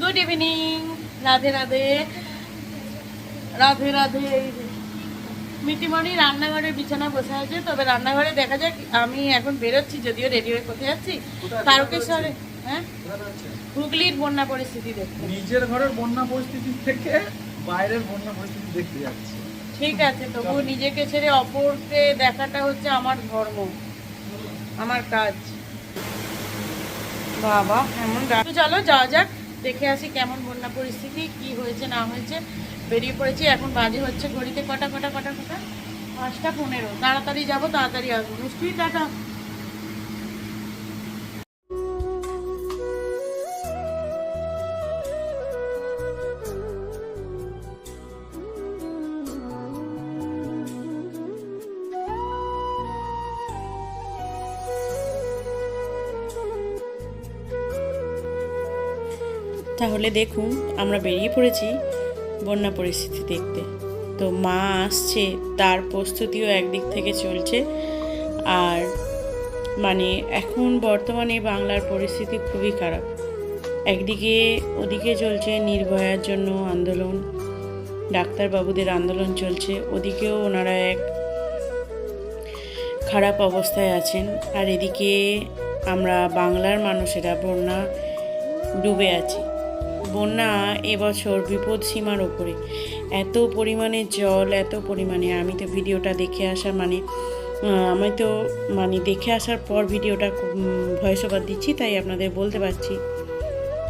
Good evening Radhe Radhe. Radhe Radhe. Mitimoni রান্নাঘরের বিছানা বসে আছে তবে রান্নাঘরে দেখা যাক আমি এখন বেরোচ্ছি যদিও রেডি হয়ে কোথায় যাচ্ছি। তারকেশ্বরে হ্যাঁ? হুগলির বন্যা পরিস্থিতি দেখতে। নিজের ঘরের বন্যা পরিস্থিতি থেকে বাইরের বন্যা পরিস্থিতি দেখতে যাচ্ছে। ঠিক আছে তবু নিজেকে ছেড়ে অপরকে দেখাটা হচ্ছে আমার ধর্ম আমার কাজ। বাবা এমন চলো যাওয়া যাক। দেখে আসি কেমন বন্যা পরিস্থিতি, কি হয়েছে, না হয়েছে। বেরিয়ে পড়েছি, এখন বাজে হচ্ছে ঘড়িতে কটা কটা কটা কটা? পাঁচটা পনেরো। তাড়াতাড়ি যাব, তাড়াতাড়ি আসব। বুঝতেই টাটা তাহলে দেখুন, আমরা বেরিয়ে পড়েছি বন্যা পরিস্থিতি দেখতে। তো মা আসছে, তার প্রস্তুতিও একদিক থেকে চলছে। আর মানে এখন বর্তমানে বাংলার পরিস্থিতি খুবই খারাপ। একদিকে ওদিকে চলছে নির্ভয়ার জন্য আন্দোলন, ডাক্তারবাবুদের আন্দোলন চলছে, ওদিকেও ওনারা এক খারাপ অবস্থায় আছেন। আর এদিকে আমরা বাংলার মানুষেরা বন্যা ডুবে আছি। বন্যা এবছর বিপদ সীমার ওপরে এত পরিমাণে জল, এত পরিমাণে, আমি তো ভিডিওটা দেখে আসার মানে আমি তো মানে দেখে আসার পর ভিডিওটা ভয়েস ওভার দিচ্ছি, তাই আপনাদের বলতে পারছি।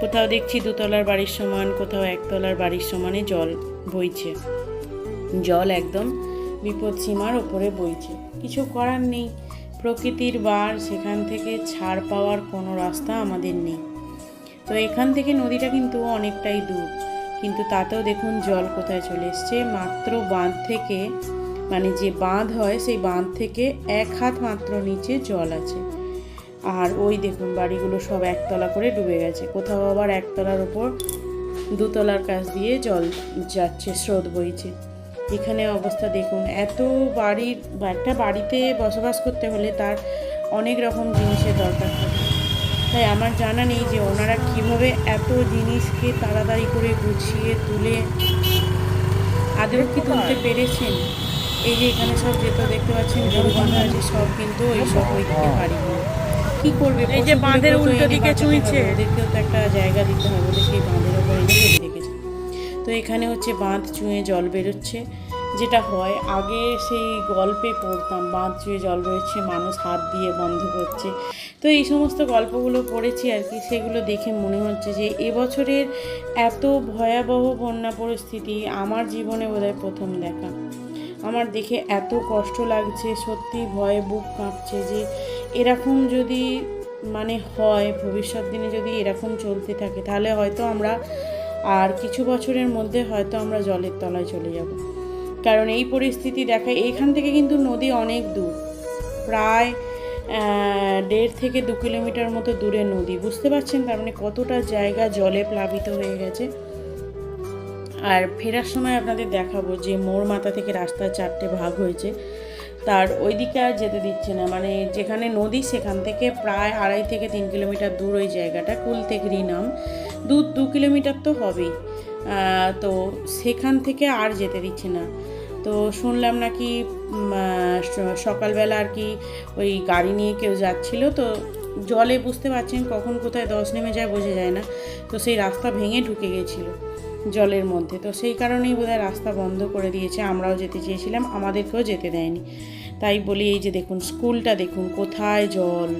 কোথাও দেখছি দুতলার বাড়ির সমান, কোথাও একতলার বাড়ির সমানে জল বইছে। জল একদম বিপদ সীমার ওপরে বইছে। কিছু করার নেই। প্রকৃতির বার, সেখান থেকে ছাড় পাওয়ার কোনো রাস্তা আমাদের নেই। তো এখান থেকে নদীটা কিন্তু অনেকটাই দূর। কিন্তু তাতেও দেখুন জল কোথায় চলে এসছে। মাত্র বাঁধ থেকে মানে যে বাঁধ হয়, সেই বাঁধ থেকে এক হাত মাত্র নিচে জল আছে। আর ওই দেখুন বাড়িগুলো সব একতলা করে ডুবে গেছে। কোথাও আবার একতলার ওপর দুতলার কাছ দিয়ে জল যাচ্ছে, স্রোত বইছে। এখানে অবস্থা দেখুন, এত বাড়ির একটা বাড়িতে বসবাস করতে হলে তার অনেক রকম জিনিসের দরকার থাকে। তাই আমার জানা নেই যে ওনারা কীভাবে এত জিনিসকে তাড়াতাড়ি করে গুছিয়ে তুলে আদৌ কি তুলতে পেরেছেন। এই যে এখানে সব যেটা দেখতে পাচ্ছেন বাঁধা আছে সব কিন্তু ওই সব ওই দিকে বাড়িগুলো কি করবে? এই যে বাঁধের উল্টো দিকে চুইছে। ওদেরকেও তো একটা জায়গা দিতে হবে বলে সেই বাঁধের ওপর রেখেছে। তো এখানে হচ্ছে বাঁধ চুঁয়ে জল বেরোচ্ছে। যেটা হয়, আগে সেই গল্পে পড়তাম, বাঁধ চুঁয়ে জল রয়েছে মানুষ হাত দিয়ে বন্ধ করছে। তো এই সমস্ত গল্পগুলো পড়েছি আর কি, সেগুলো দেখে মনে হচ্ছে যে এবছরের এত ভয়াবহ বন্যা পরিস্থিতি আমার জীবনে বোধহয় প্রথম দেখা। আমার দেখে এত কষ্ট লাগছে সত্যি ভয়ে বুক কাঁপছে যে এরকম যদি মানে হয়, ভবিষ্যৎ দিনে যদি এরকম চলতে থাকে, তাহলে হয়তো আমরা আর কিছু বছরের মধ্যে হয়তো আমরা জলের তলায় চলে যাব। কারণ এই পরিস্থিতি দেখায়, এখান থেকে কিন্তু নদী অনেক দূর। প্রায় দেড় থেকে দু কিলোমিটার মতো দূরে নদী। বুঝতে পারছেন তার মানে কতটা জায়গা জলে প্লাবিত হয়ে গেছে? আর ফেরার সময় আপনাদের দেখাবো যে মোড় মাথা থেকে রাস্তার চারটে ভাগ হয়েছে। তার ওইদিকে আর যেতে দিচ্ছে না। মানে যেখানে নদী, সেখান থেকে প্রায় আড়াই থেকে তিন কিলোমিটার দূর ওই জায়গাটা। কুলতেগরি নাম। দু দু কিলোমিটার তো হবেই। তো সেখান থেকে আর যেতে দিচ্ছে না। তো শুনলাম নাকি সকালবেলা আর কি ওই গাড়ি নিয়ে কেউ যাচ্ছিল, তো জলে বুঝতে পারছেন কখন কোথায় দশ নেমে যায় বোঝা যায় না। তো সেই রাস্তা ভেঙে ঢুকে গেছিল জলের মধ্যে। তো সেই কারণেই বোধহয় রাস্তা বন্ধ করে দিয়েছে, আমরাও যেতে চেয়েছিলাম, আমাদেরকেও যেতে দেয়নি। তাই বলি এই যে দেখুন, স্কুলটা দেখুন, কোথায় জল,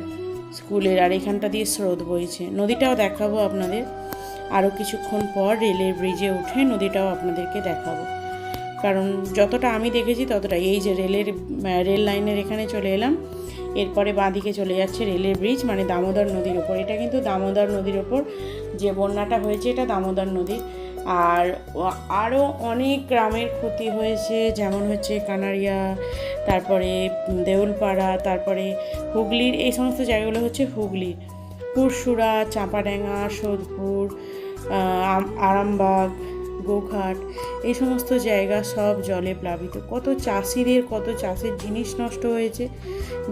স্কুলের আর এখানটা দিয়ে স্রোত বইছে। নদীটাও দেখাবো আপনাদের। আরও কিছুক্ষণ পর রেলের ব্রিজে উঠে নদীটাও আপনাদেরকে দেখাবো। কারণ যতটা আমি দেখেছি ততটা এই যে রেলের রেল লাইনের এখানে চলে এলাম, এরপরে বাঁদিকে চলে যাচ্ছে রেলের ব্রিজ মানে দামোদর নদীর ওপর। এটা কিন্তু দামোদর নদীর ওপর যে বন্যাটা হয়েছে, এটা দামোদর নদীর। আর আরও অনেক গ্রামের ক্ষতি হয়েছে, যেমন হচ্ছে কানাড়িয়া, তারপরে দেউলপাড়া, তারপরে হুগলির, এই সমস্ত জায়গাগুলো হচ্ছে হুগলির। পুরসুরা চাঁপাডাঙ্গা, সোদপুর আরামবাগ, গোঘাট, এই সমস্ত জায়গা সব জলে প্লাবিত। কত চাষিদের, কত চাষের জিনিস নষ্ট হয়েছে,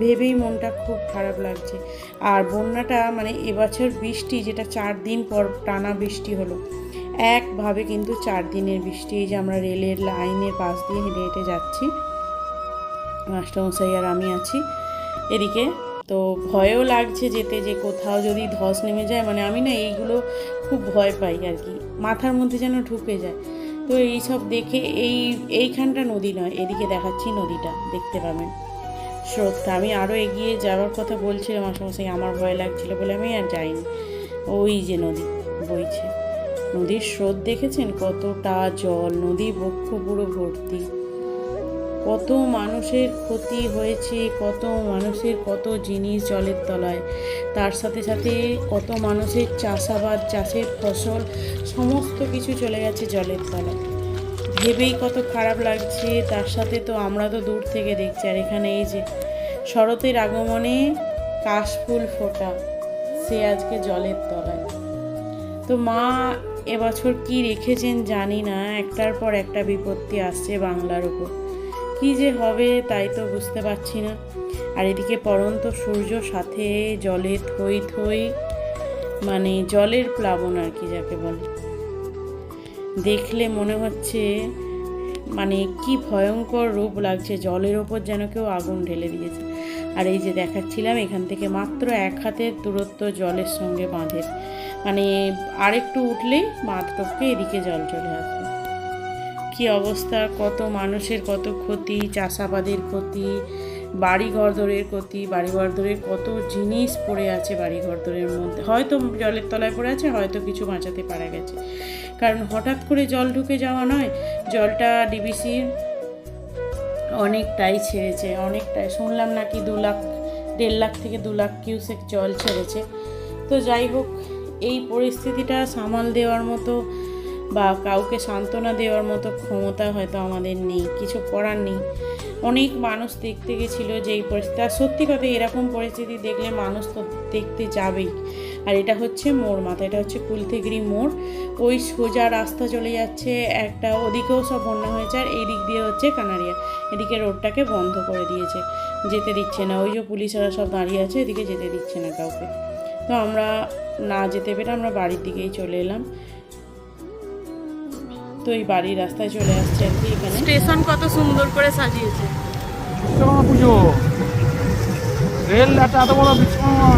ভেবেই মনটা খুব খারাপ লাগছে। আর বন্যাটা মানে এবছর বৃষ্টি, যেটা চার দিন পর টানা বৃষ্টি হলো, একভাবে কিন্তু চার দিনের বৃষ্টি। এই যে আমরা রেলের লাইনের পাশ দিয়ে হেঁটে হেঁটে যাচ্ছি, মাস্টারমশাই আর আমি আছি। এদিকে তো ভয়ও লাগছে যেতে যে কোথাও যদি ধস নেমে যায় মানে আমি না এইগুলো খুব ভয় পাই আর কি। মাথার মধ্যে যেন ঢুকে যায়। তো এই সব দেখে এই, এইখানটা নদী নয়, এদিকে দেখাচ্ছি নদীটা, দেখতে পাবেন। স্রোতটা, আমি আরও এগিয়ে যাওয়ার কথা বলছিলাম আমার মাস্টারমশাই আমার ভয় লাগছিল বলে আমি আর যাইনি। ওই যে নদী বইছে। নদীর স্রোত দেখেছেন? কতটা জল, নদী বক্ষ পুরো ভর্তি। কত মানুষের ক্ষতি হয়েছে, কত মানুষের কত জিনিস জলের তলায়। তার সাথে সাথে কত মানুষের চাষাবাদ, চাষের ফসল, সমস্ত কিছু চলে গেছে জলের তলায়। ভেবেই কত খারাপ লাগছে, তার সাথে তো আমরা তো দূর থেকে দেখছি। আর এখানে এই যে শরতের আগমনে কাশফুল ফোটা, সে আজকে জলের তলায়। তো মা এবছর কি রেখেছেন জানি না, একটার পর একটা বিপত্তি আসছে বাংলার উপর। কি যে হবে তাই তো বুঝতে পারছি না। আর এদিকে পরন্ত সূর্য সাথে জলে থই থই মানে জলের প্লাবন আর কি যাকে বলে। দেখলে মনে হচ্ছে মানে কি ভয়ঙ্কর রূপ লাগছে, জলের ওপর যেন কেউ আগুন ঢেলে দিয়েছে। আর এই যে দেখাচ্ছিলাম, এখান থেকে মাত্র এক হাতের দূরত্ব জলের সঙ্গে বাঁধের মানে আরেকটু উঠলেই বাঁধ টপকে এদিকে জল চলে আসবে কি অবস্থা? কত মানুষের কত ক্ষতি, চাষাবাদের ক্ষতি বাড়ি ঘরদরের ক্ষতি বাড়ি ঘরদরের কত জিনিস পড়ে আছে বাড়ি ঘরদরের মধ্যে। হয়তো জলের তলায় পড়ে আছে, হয়তো কিছু বাঁচাতে পারা গেছে। কারণ হঠাৎ করে জল ঢুকে যাওয়া নয়, জলটা ডিবিসির অনেকটাই ছেড়েছে, অনেকটাই। শুনলাম নাকি দু লাখ, দেড় লাখ থেকে দু লাখ কিউসেক জল ছেড়েছে। তো যাই হোক, এই পরিস্থিতিটা সামাল দেওয়ার মতো বা কাউকে সান্ত্বনা দেওয়ার মতো ক্ষমতা হয়তো আমাদের নেই, কিছু করার নেই। অনেক মানুষ দেখতে গেছিল যে এই পরিস্থিতি, আর সত্যি কথা এরকম পরিস্থিতি দেখলে মানুষ তো দেখতে যাবেই। আর এটা হচ্ছে মোড় মাথা, এটা হচ্ছে কুলতেগিরি মোড়। ওই সোজা রাস্তা চলে যাচ্ছে, একটা ওদিকেও সব বন্যা হয়েছে, আর এই দিক দিয়ে হচ্ছে কানারিয়া। এদিকে রোডটাকে বন্ধ করে দিয়েছে, যেতে দিচ্ছে না। ওই যে পুলিশেরা সব দাঁড়িয়ে আছে, এদিকে যেতে দিচ্ছে না কাউকে। তো আমরা না যেতে পেরে আমরা বাড়ির দিকেই চলে এলাম। তো এই বাড়ির রাস্তায় চলে আসছে আর কি এখানে। স্টেশন কত সুন্দর করে সাজিয়েছে। বিশ্বকর্মা পুজো। রেল একটা এত বড় বিশ্বকর্মা।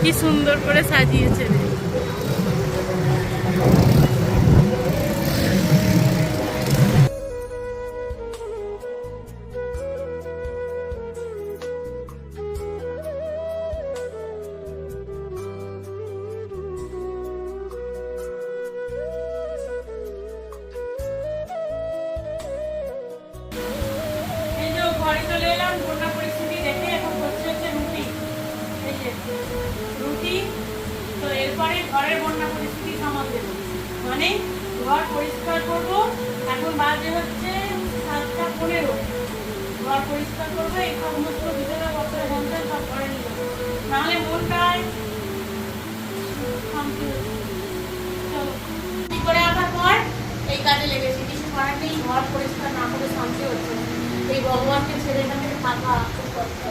কি সুন্দর করে সাজিয়েছে। বাজে হচ্ছে সাতটা পনেরো। ঘর পরিষ্কার করব এই সমস্ত ভিতরে বছরে সব নিয়ে নাহলে মনটায় শান্তি। করে আসার পর এই কাজে লেগেছি। কিছু করার নেই ঘর পরিষ্কার না করে শান্তি হচ্ছে এই ভগবানকে ছেড়ে এখান থেকে থাকা খুব কষ্ট।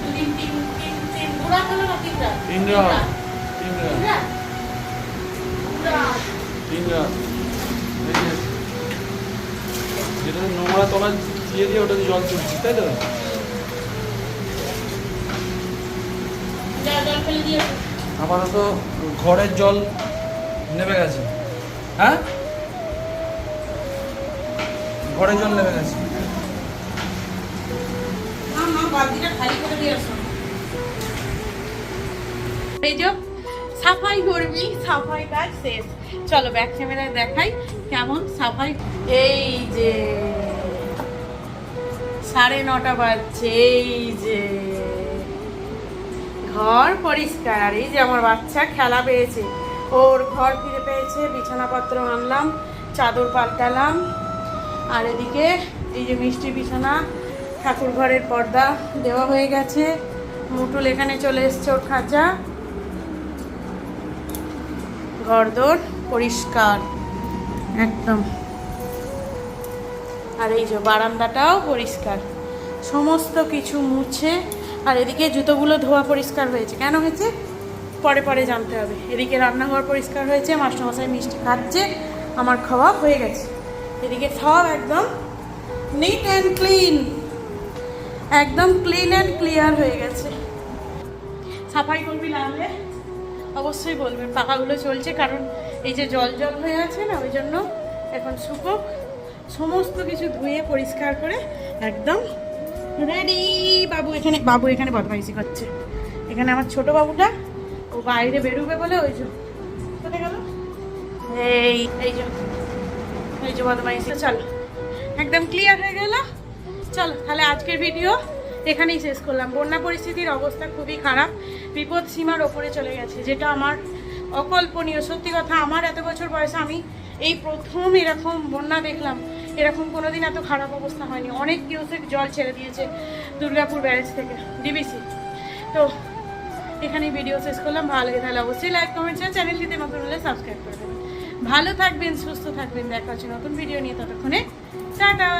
দুদিন তিন তিন তিন দু হলো না তিন রাত তিন রাত তিন তিন রাত রাত রাত। তিন রাত এই যে যেটা নোংরা তলা দিয়ে দিয়ে ওটাতে জল তুলছি তাই তো? আপাতত ঘরের জল নেমে গেছে। হ্যাঁ? ঘরের জল নেমে গেছে। সাফাই কর্মী সাফাই কাজ শেষ। চলো ব্যাক ক্যামেরায় দেখাই কেমন সাফাই। এই যে সাড়ে নটা বাজছে, এই যে ঘর পরিষ্কার। আর এই যে আমার বাচ্চা খেলা পেয়েছে। ওর ঘর ফিরে পেয়েছে, বিছানাপত্র আনলাম, চাদর পাল্টালাম। আর এদিকে এই যে মিষ্টি বিছানা ঠাকুর ঘরের পর্দা দেওয়া হয়ে গেছে। মুটুল এখানে চলে এসছে ওর খাঁচা। ঘরদোর পরিষ্কার। একদম। আর এই যে বারান্দাটাও পরিষ্কার। সমস্ত কিছু মুছে আর এদিকে জুতোগুলো ধোয়া পরিষ্কার হয়েছে। কেন হয়েছে? পরে পরে জানতে হবে। এদিকে রান্নাঘর পরিষ্কার হয়েছে মাস্টারমশাই মিষ্টি খাচ্ছে আমার খাওয়া হয়ে গেছে। এদিকে সব একদম নিট অ্যান্ড ক্লিন একদম ক্লিন অ্যান্ড ক্লিয়ার হয়ে গেছে। সাফাই করবি লাগলে অবশ্যই বলবেন, পাখাগুলো চলছে, কারণ এই যে জল জল হয়ে আছে না, ওই জন্য এখন শুকোক সমস্ত কিছু ধুয়ে, পরিষ্কার করে একদম রেডি বাবু এখানে বাবু এখানে বদমাইশি করছে। এখানে আমার ছোট বাবুটা, ও বাইরে বেরোবে বলে ওই জন্য এই এই যে এই যে বদমাইশি। চলো, একদম ক্লিয়ার হয়ে গেল। চলো, তাহলে আজকের ভিডিও এখানেই শেষ করলাম। বন্যা পরিস্থিতির অবস্থা খুবই খারাপ। বিপদ সীমার ওপরে চলে গেছে, যেটা আমার অকল্পনীয়। সত্যি কথা, আমার এত বছর বয়সে আমি এই প্রথম এরকম বন্যা দেখলাম, এরকম কোনোদিন এত খারাপ অবস্থা হয়নি। অনেক কিউসেক জল ছেড়ে দিয়েছে দুর্গাপুর ব্যারেজ থেকে ডিবিসি তো এখানেই ভিডিও শেষ করলাম, ভালো লাগে তাহলে অবশ্যই লাইক কমেন্ট শেয়ার চ্যানেলটিতে নতুন হলে সাবস্ক্রাইব করে দেবেন। ভালো থাকবেন, সুস্থ থাকবেন, দেখা হচ্ছে নতুন ভিডিও নিয়ে, ততক্ষণে, টাটা!